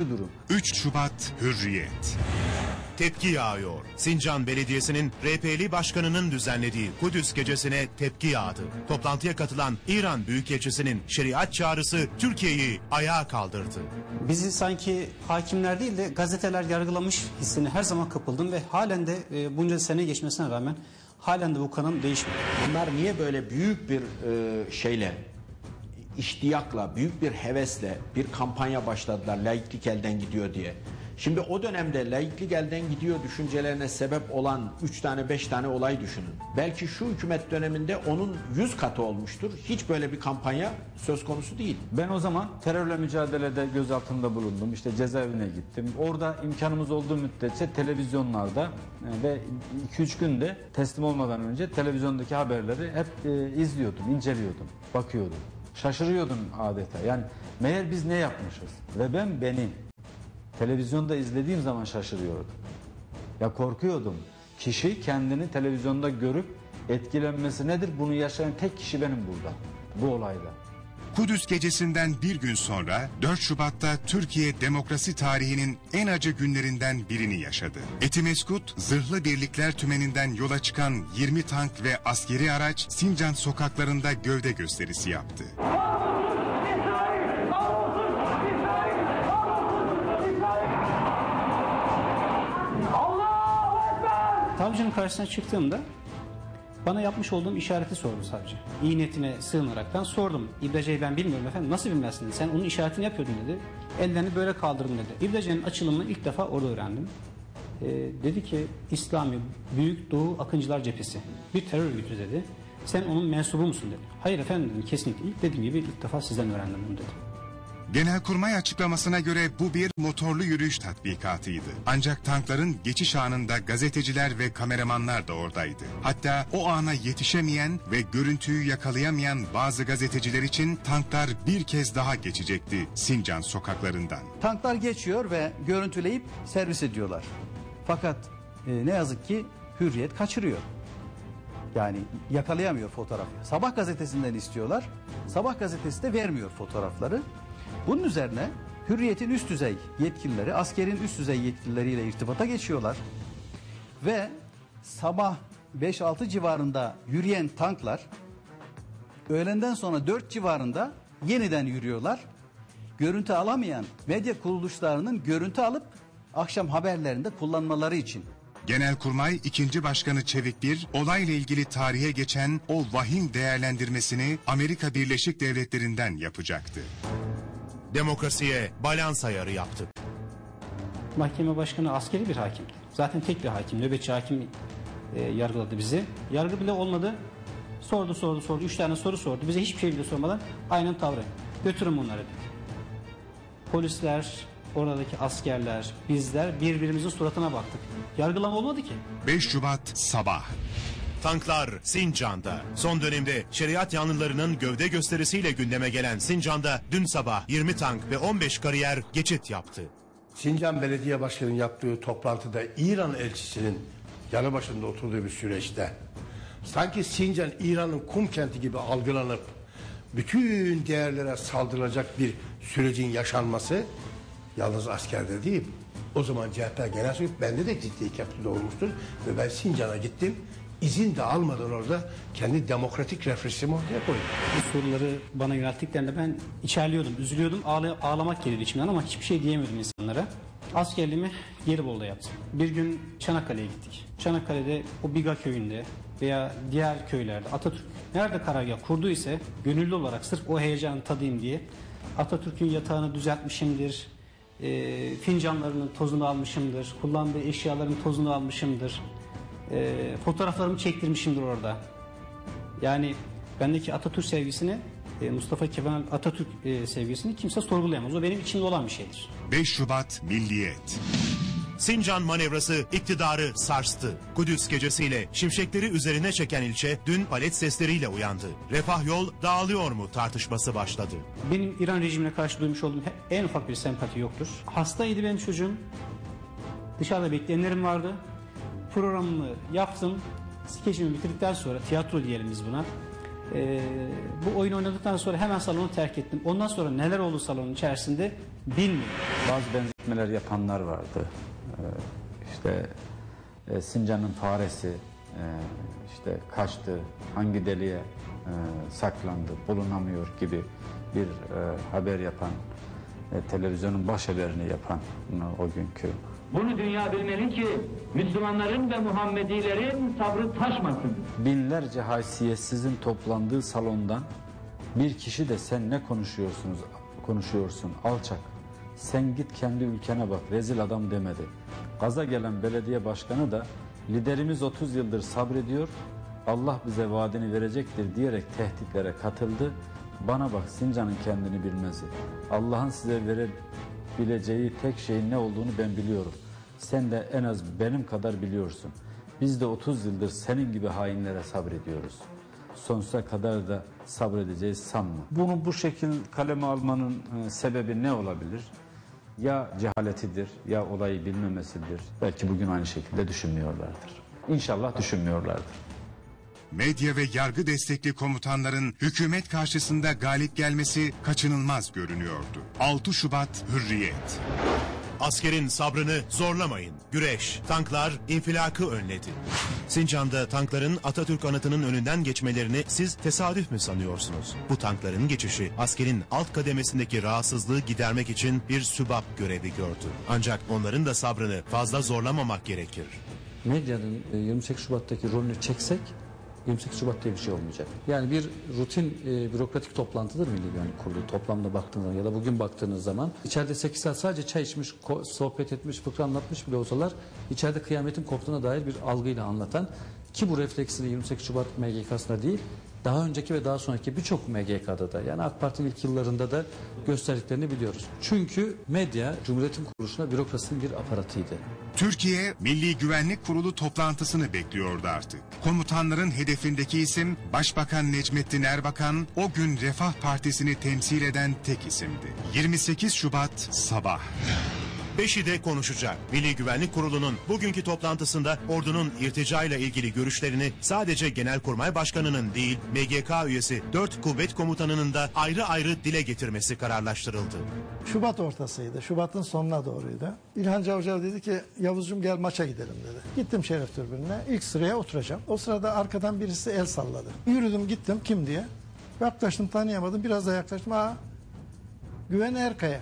durum. 3 Şubat Hürriyet. Tepki yağıyor. Sincan Belediyesi'nin RP'li başkanının düzenlediği Kudüs gecesine tepki yağdı. Toplantıya katılan İran Büyükelçisi'nin şeriat çağrısı Türkiye'yi ayağa kaldırdı. Bizi sanki hakimler değil de gazeteler yargılamış hissine her zaman kapıldım ve halen de e, bunca sene geçmesine rağmen halen de bu kanım değişmedi. Bunlar niye böyle büyük bir e, şeyle, iştiyakla, büyük bir hevesle bir kampanya başladılar laiklik elden gidiyor diye. Şimdi o dönemde laiklik elden gidiyor düşüncelerine sebep olan 3 tane 5 tane olay düşünün. Belki şu hükümet döneminde onun 100 katı olmuştur. Hiç böyle bir kampanya söz konusu değil. Ben o zaman terörle mücadelede gözaltında bulundum. İşte cezaevine gittim. Orada imkanımız olduğu müddetçe televizyonlarda e, ve 2-3 günde teslim olmadan önce televizyondaki haberleri hep e, izliyordum, inceliyordum, bakıyordum. Şaşırıyordum adeta. Yani meğer biz ne yapmışız? Ve ben beni televizyonda izlediğim zaman şaşırıyordum. Ya korkuyordum. Kişi kendini televizyonda görüp etkilenmesi nedir? Bunu yaşayan tek kişi benim burada. Bu olayda. Kudüs gecesinden bir gün sonra 4 Şubat'ta Türkiye demokrasi tarihinin en acı günlerinden birini yaşadı. Etimeskut, zırhlı birlikler tümeninden yola çıkan 20 tank ve askeri araç Sincan sokaklarında gövde gösterisi yaptı. Savcının karşısına çıktığımda bana yapmış olduğum işareti sordu savcı. İyi niyetine sığınaraktan sordum. İbrece'yi ben bilmiyorum efendim nasıl bilmezsin Sen onun işaretini yapıyordun dedi. Ellerini böyle kaldırdın dedi. İbrece'nin açılımını ilk defa orada öğrendim. Ee, dedi ki İslami Büyük Doğu Akıncılar Cephesi bir terör örgütü dedi. Sen onun mensubu musun dedi. Hayır efendim dedim kesinlikle. İlk dediğim gibi ilk defa sizden öğrendim bunu dedi. Genelkurmay açıklamasına göre bu bir motorlu yürüyüş tatbikatıydı. Ancak tankların geçiş anında gazeteciler ve kameramanlar da oradaydı. Hatta o ana yetişemeyen ve görüntüyü yakalayamayan bazı gazeteciler için tanklar bir kez daha geçecekti Sincan sokaklarından. Tanklar geçiyor ve görüntüleyip servis ediyorlar. Fakat e, ne yazık ki hürriyet kaçırıyor. Yani yakalayamıyor fotoğrafı. Sabah gazetesinden istiyorlar. Sabah gazetesi de vermiyor fotoğrafları. Bunun üzerine hürriyetin üst düzey yetkilileri, askerin üst düzey yetkilileriyle irtibata geçiyorlar. Ve sabah 5-6 civarında yürüyen tanklar öğlenden sonra 4 civarında yeniden yürüyorlar. Görüntü alamayan medya kuruluşlarının görüntü alıp akşam haberlerinde kullanmaları için. Genelkurmay 2. Başkanı Çevik Bir, olayla ilgili tarihe geçen o vahim değerlendirmesini Amerika Birleşik Devletleri'nden yapacaktı. Demokrasiye balans ayarı yaptık. Mahkeme başkanı askeri bir hakimdi. Zaten tek bir hakim, nöbetçi hakim e, yargıladı bizi. Yargı bile olmadı. Sordu sordu sordu. Üç tane soru sordu. Bize hiçbir şey bile sormadan aynen tavrı. Götürün bunları dedi. Polisler, oradaki askerler, bizler birbirimizin suratına baktık. Yargılama olmadı ki. 5 Şubat sabah. Tanklar Sincan'da. Son dönemde şeriat yanlılarının gövde gösterisiyle gündeme gelen Sincan'da dün sabah 20 tank ve 15 kariyer geçit yaptı. Sincan Belediye Başkanı'nın yaptığı toplantıda İran elçisinin yanı başında oturduğu bir süreçte sanki Sincan İran'ın kum kenti gibi algılanıp bütün değerlere saldırılacak bir sürecin yaşanması yalnız askerde değil. O zaman CHP Genel Sekreteri bende de ciddi katkıda olmuştur ve ben Sincan'a gittim izin de almadan orada kendi demokratik refleksimi ortaya koydu. Bu soruları bana yönelttiklerinde ben içerliyordum, üzülüyordum, ağlay ağlamak geliyordu içimden ama hiçbir şey diyemiyordum insanlara. Askerliğimi Gelibolu'da yaptım. Bir gün Çanakkale'ye gittik. Çanakkale'de o Biga köyünde veya diğer köylerde Atatürk nerede karargah kurdu gönüllü olarak sırf o heyecanı tadayım diye Atatürk'ün yatağını düzeltmişimdir, e, fincanlarının tozunu almışımdır, kullandığı eşyaların tozunu almışımdır, e, fotoğraflarımı çektirmişimdir orada. Yani bendeki Atatürk sevgisini e, Mustafa Kemal Atatürk e, sevgisini kimse sorgulayamaz. O benim içimde olan bir şeydir. 5 Şubat Milliyet. Sincan manevrası iktidarı sarstı. Kudüs gecesiyle şimşekleri üzerine çeken ilçe dün palet sesleriyle uyandı. Refah yol dağılıyor mu tartışması başladı. Benim İran rejimine karşı duymuş olduğum en ufak bir sempati yoktur. Hastaydı benim çocuğum. Dışarıda bekleyenlerim vardı programımı yaptım. Skeçimi bitirdikten sonra tiyatro diyelim biz buna. Ee, bu oyun oynadıktan sonra hemen salonu terk ettim. Ondan sonra neler oldu salonun içerisinde bilmiyorum. Bazı benzetmeler yapanlar vardı. Ee, işte e, Sincan'ın faresi e, işte kaçtı, hangi deliğe e, saklandı, bulunamıyor gibi bir e, haber yapan, televizyonun baş haberini yapan e, o günkü Bunu dünya bilmeli ki Müslümanların ve Muhammedilerin sabrı taşmasın. binlerce haysiyetsizin toplandığı salondan bir kişi de sen ne konuşuyorsunuz konuşuyorsun alçak sen git kendi ülkene bak rezil adam demedi. Gaza gelen belediye başkanı da liderimiz 30 yıldır sabrediyor Allah bize vaadini verecektir diyerek tehditlere katıldı. Bana bak Sincan'ın kendini bilmezi. Allah'ın size verebileceği tek şeyin ne olduğunu ben biliyorum. Sen de en az benim kadar biliyorsun. Biz de 30 yıldır senin gibi hainlere sabrediyoruz. Sonsuza kadar da sabredeceğiz sanma. Bunu bu şekil kaleme almanın e, sebebi ne olabilir? Ya cehaletidir ya olayı bilmemesidir. Belki bugün aynı şekilde düşünmüyorlardır. İnşallah düşünmüyorlardır. Medya ve yargı destekli komutanların hükümet karşısında galip gelmesi kaçınılmaz görünüyordu. 6 Şubat Hürriyet. Askerin sabrını zorlamayın. Güreş, tanklar infilakı önledi. Sincan'da tankların Atatürk anıtının önünden geçmelerini siz tesadüf mü sanıyorsunuz? Bu tankların geçişi askerin alt kademesindeki rahatsızlığı gidermek için bir sübap görevi gördü. Ancak onların da sabrını fazla zorlamamak gerekir. medyanın e, 28 Şubat'taki rolünü çeksek 28 Şubat diye bir şey olmayacak. Yani bir rutin e, bürokratik toplantıdır Milli Güvenlik Kurulu toplamda baktığınız zaman ya da bugün baktığınız zaman içeride 8 saat sadece çay içmiş, sohbet etmiş, fıkra anlatmış bile olsalar içeride kıyametin koptuğuna dair bir algıyla anlatan ki bu refleksini 28 Şubat MGK'sında değil daha önceki ve daha sonraki birçok MGK'da da yani AK Parti'nin ilk yıllarında da gösterdiklerini biliyoruz. Çünkü medya Cumhuriyet'in kuruluşuna bürokrasinin bir aparatıydı. Türkiye Milli Güvenlik Kurulu toplantısını bekliyordu artık. Komutanların hedefindeki isim Başbakan Necmettin Erbakan o gün Refah Partisi'ni temsil eden tek isimdi. 28 Şubat sabah. Beşi de konuşacak. Milli Güvenlik Kurulu'nun bugünkü toplantısında ordunun irtica ile ilgili görüşlerini sadece Genelkurmay Başkanı'nın değil MGK üyesi 4 kuvvet komutanının da ayrı ayrı dile getirmesi kararlaştırıldı. Şubat ortasıydı. Şubat'ın sonuna doğruydu. İlhan Cavcav dedi ki Yavuzcum gel maça gidelim dedi. Gittim şeref türbününe. İlk sıraya oturacağım. O sırada arkadan birisi el salladı. Yürüdüm gittim kim diye. Yaklaştım tanıyamadım. Biraz da yaklaştım. Aa, Güven Erkaya.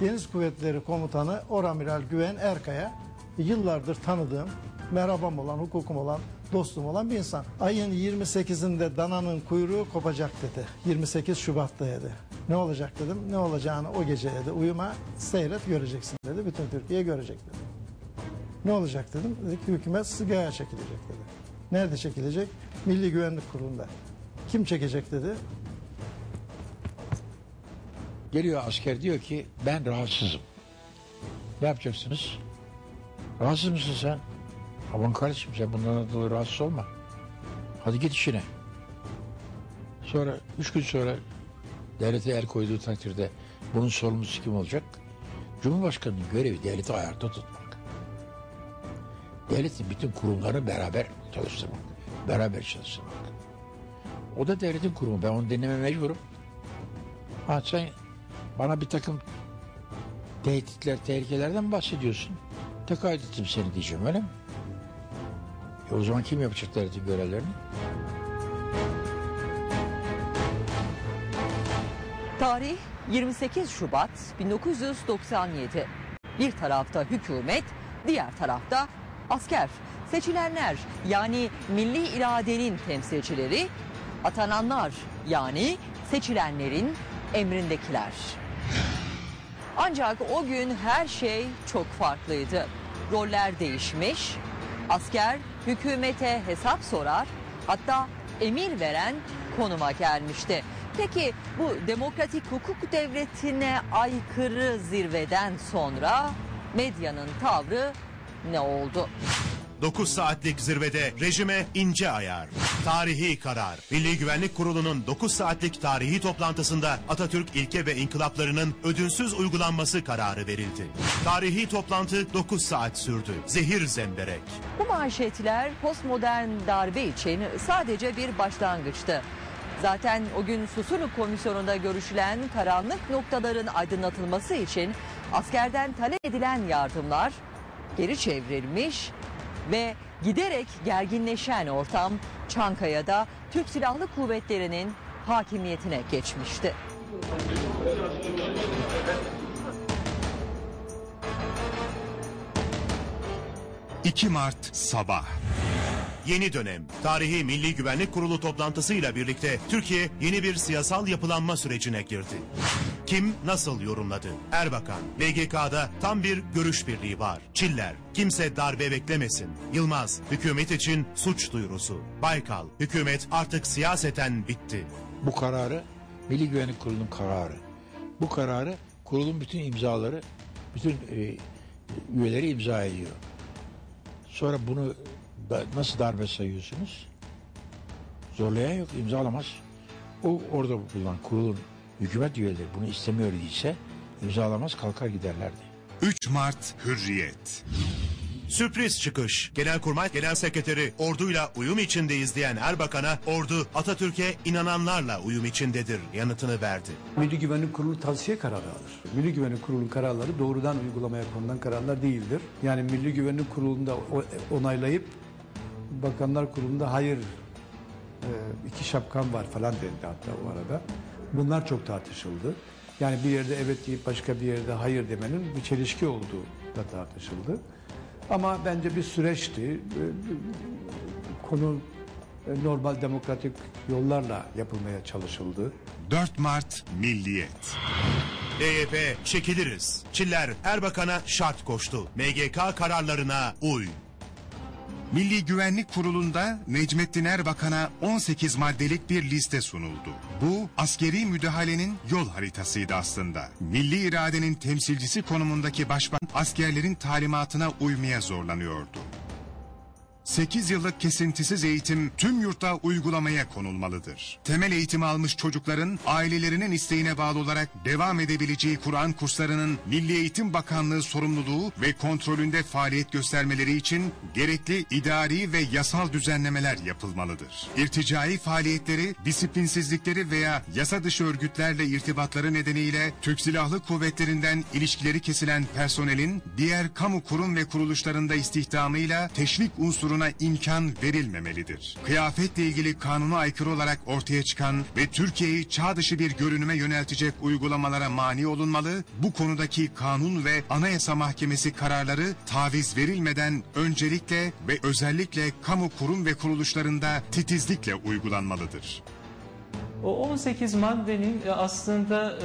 Deniz Kuvvetleri Komutanı Oramiral Güven Erkaya. Yıllardır tanıdığım, merhabam olan, hukukum olan, dostum olan bir insan. Ayın 28'inde dananın kuyruğu kopacak dedi. 28 Şubat'ta dedi. Ne olacak dedim. Ne olacağını o gece dedi. Uyuma, seyret göreceksin dedi. Bütün Türkiye görecek dedi. Ne olacak dedim. Dedi ki hükümet sigaya çekilecek dedi. Nerede çekilecek? Milli Güvenlik Kurulu'nda. Kim çekecek dedi. Geliyor asker diyor ki ben rahatsızım. Ne yapacaksınız? Rahatsız mısın sen? Aman kardeşim sen bundan dolayı rahatsız olma. Hadi git işine. Sonra üç gün sonra devlete el koyduğu takdirde bunun sorumlusu kim olacak? Cumhurbaşkanının görevi devleti ayakta tutmak. Devletin bütün kurumlarını beraber çalıştırmak. Beraber çalıştırmak. O da devletin kurumu. Ben onu dinleme mecburum. Ha sen bana bir takım tehditler, tehlikelerden bahsediyorsun. Tekayüt ettim seni diyeceğim öyle mi? E o zaman kim yapacak devletin görevlerini? Tarih 28 Şubat 1997. Bir tarafta hükümet, diğer tarafta asker. Seçilenler yani milli iradenin temsilcileri, atananlar yani seçilenlerin emrindekiler. Ancak o gün her şey çok farklıydı. Roller değişmiş, asker hükümete hesap sorar, hatta emir veren konuma gelmişti. Peki bu demokratik hukuk devletine aykırı zirveden sonra medyanın tavrı ne oldu? 9 saatlik zirvede rejime ince ayar. Tarihi karar. Milli Güvenlik Kurulu'nun 9 saatlik tarihi toplantısında Atatürk ilke ve inkılaplarının ödünsüz uygulanması kararı verildi. Tarihi toplantı 9 saat sürdü. Zehir zemberek. Bu manşetler postmodern darbe için sadece bir başlangıçtı. Zaten o gün Susunu Komisyonu'nda görüşülen karanlık noktaların aydınlatılması için askerden talep edilen yardımlar geri çevrilmiş ve giderek gerginleşen ortam Çankaya'da Türk Silahlı Kuvvetleri'nin hakimiyetine geçmişti. 2 Mart sabah. Yeni dönem, tarihi Milli Güvenlik Kurulu toplantısıyla birlikte Türkiye yeni bir siyasal yapılanma sürecine girdi. Kim nasıl yorumladı? Erbakan, BGK'da tam bir görüş birliği var. Çiller, kimse darbe beklemesin. Yılmaz, hükümet için suç duyurusu. Baykal, hükümet artık siyaseten bitti. Bu kararı Milli Güvenlik Kurulu'nun kararı. Bu kararı kurulun bütün imzaları, bütün e, üyeleri imza ediyor. Sonra bunu da, nasıl darbe sayıyorsunuz? Zorlayan yok, imzalamaz. O orada bulunan kurulun hükümet üyeleri bunu istemiyor ise imzalamaz kalkar giderlerdi. 3 Mart Hürriyet. Sürpriz çıkış. Genelkurmay Genel Sekreteri orduyla uyum içindeyiz diyen Erbakan'a ordu Atatürk'e inananlarla uyum içindedir yanıtını verdi. Milli Güvenlik Kurulu tavsiye kararı alır. Milli Güvenlik Kurulu kararları doğrudan uygulamaya konulan kararlar değildir. Yani Milli Güvenlik Kurulu'nda onaylayıp Bakanlar Kurulu'nda hayır e, iki şapkan var falan dendi hatta o arada. Bunlar çok tartışıldı. Yani bir yerde evet deyip başka bir yerde hayır demenin bir çelişki olduğu da tartışıldı. Ama bence bir süreçti. E, Konu e, normal demokratik yollarla yapılmaya çalışıldı. 4 Mart Milliyet. DYP çekiliriz. Çiller Erbakan'a şart koştu. MGK kararlarına uy. Milli Güvenlik Kurulu'nda Necmettin Erbakan'a 18 maddelik bir liste sunuldu. Bu askeri müdahalenin yol haritasıydı aslında. Milli iradenin temsilcisi konumundaki başbakan askerlerin talimatına uymaya zorlanıyordu. 8 yıllık kesintisiz eğitim tüm yurtta uygulamaya konulmalıdır. Temel eğitim almış çocukların ailelerinin isteğine bağlı olarak devam edebileceği Kur'an kurslarının Milli Eğitim Bakanlığı sorumluluğu ve kontrolünde faaliyet göstermeleri için gerekli idari ve yasal düzenlemeler yapılmalıdır. İrticai faaliyetleri, disiplinsizlikleri veya yasa dışı örgütlerle irtibatları nedeniyle Türk Silahlı Kuvvetlerinden ilişkileri kesilen personelin diğer kamu kurum ve kuruluşlarında istihdamıyla teşvik unsuruna imkan verilmemelidir. Kıyafetle ilgili kanuna aykırı olarak ortaya çıkan ve Türkiye'yi çağ dışı bir görünüme yöneltecek uygulamalara mani olunmalı, bu konudaki kanun ve anayasa mahkemesi kararları taviz verilmeden öncelikle ve özellikle kamu kurum ve kuruluşlarında titizlikle uygulanmalıdır. O 18 maddenin e, aslında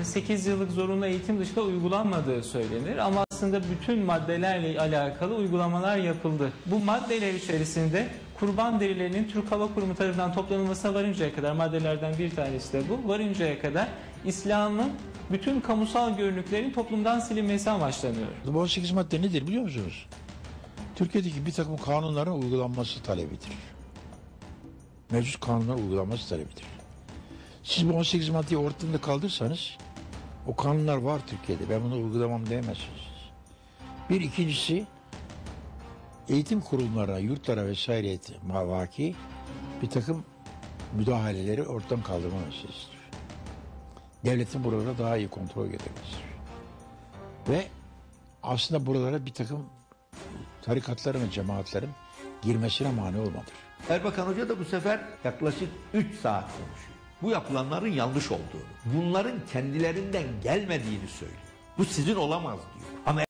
e, 8 yıllık zorunlu eğitim dışında uygulanmadığı söylenir ama aslında bütün maddelerle alakalı uygulamalar yapıldı. Bu maddeler içerisinde kurban derilerinin Türk Hava Kurumu tarafından toplanılmasına varıncaya kadar maddelerden bir tanesi de bu. Varıncaya kadar İslam'ın bütün kamusal görünüklerin toplumdan silinmesi amaçlanıyor. Bu 18 madde nedir biliyor musunuz? Türkiye'deki bir takım kanunların uygulanması talebidir. Mevcut kanunların uygulanması talebidir. Siz bu 18 maddeyi ortadan kaldırsanız o kanunlar var Türkiye'de. Ben bunu uygulamam diyemezsiniz. Bir ikincisi eğitim kurumlarına, yurtlara vesaire mavaki bir takım müdahaleleri ortadan kaldırma meselesidir. Devletin buralara daha iyi kontrol getirmesidir. Ve aslında buralara bir takım tarikatların ve cemaatlerin girmesine mani olmadır. Erbakan Hoca da bu sefer yaklaşık 3 saat konuşuyor. Bu yapılanların yanlış olduğunu, bunların kendilerinden gelmediğini söylüyor. Bu sizin olamaz diyor. Ama